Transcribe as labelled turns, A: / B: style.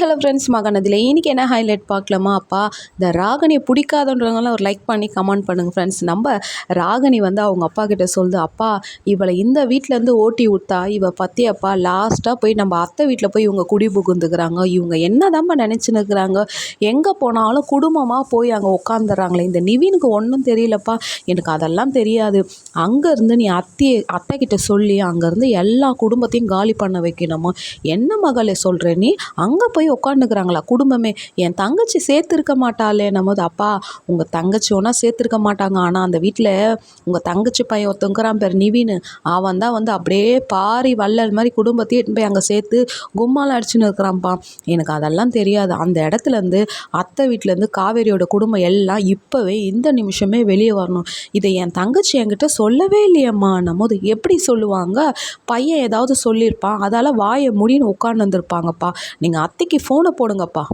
A: Hello friends மகனதில் இன்றைக்கி என்ன highlight பார்க்கலாமா? அப்பா இந்த ராகினியை பிடிக்காதன்றவங்களாம் ஒரு லைக் பண்ணி கமெண்ட் பண்ணுங்கள் ஃப்ரெண்ட்ஸ் நம்ம ராகனி வந்து அவங்க அப்பா கிட்ட சொல்லுது அப்பா இவளை இந்த வீட்டிலேருந்து ஓட்டி விட்டா இவ பற்றி அப்பா லாஸ்ட்டாக போய் நம்ம அத்தை வீட்டில் போய் இவங்க குடி புகுந்துக்கிறாங்க. இவங்க என்ன நினச்சின்னு இருக்கிறாங்க எங்கே போனாலும் குடும்பமாக போய் அங்கே உட்காந்துடுறாங்களே இந்த நிவினுக்கு ஒன்றும் தெரியலப்பா. எனக்கு அதெல்லாம் தெரியாது. அங்கேருந்து நீ அத்தையை அத்தை கிட்ட சொல்லி அங்கேருந்து எல்லா குடும்பத்தையும் காலி பண்ண வைக்கணுமா? என்ன மகளே சொல்கிற நீ? அங்கே போய் உட்காந்துக்கிறாங்களா குடும்பமே. என் தங்கச்சி சேர்த்துருக்க மாட்டாளே. நம்மது அப்பா உங்கள் தங்கச்சி ஒன்றா சேர்த்துருக்க மாட்டாங்க. ஆனால் அந்த வீட்டில் உங்கள் தங்கச்சி பையன் ஒருத்தங்கிறான் பேர் நிவின் அவன் தான் வந்து அப்படியே பாரி வள்ளல் மாதிரி குடும்பத்தையும் போய் அங்கே சேர்த்து கும்மாலாம் அடிச்சுன்னு இருக்கிறான்ப்பா. எனக்கு அதெல்லாம் தெரியாது. அந்த இடத்துலேருந்து அத்தை வீட்டிலேருந்து காவேரியோட குடும்பம் எல்லாம் இப்போவே இந்த நிமிஷமே வெளியே வரணும். இதை என் தங்கச்சி என்கிட்ட சொல்லவே இல்லையம்மா. நம்மது எப்படி சொல்லுவாங்க? பையன் ஏதாவது சொல்லியிருப்பான். அதால் வாயை முடின்னு உட்காந்து வந்திருப்பாங்கப்பா. நீங்கள் அத்தைக்கு ஃபோனை போடுங்கப்பா.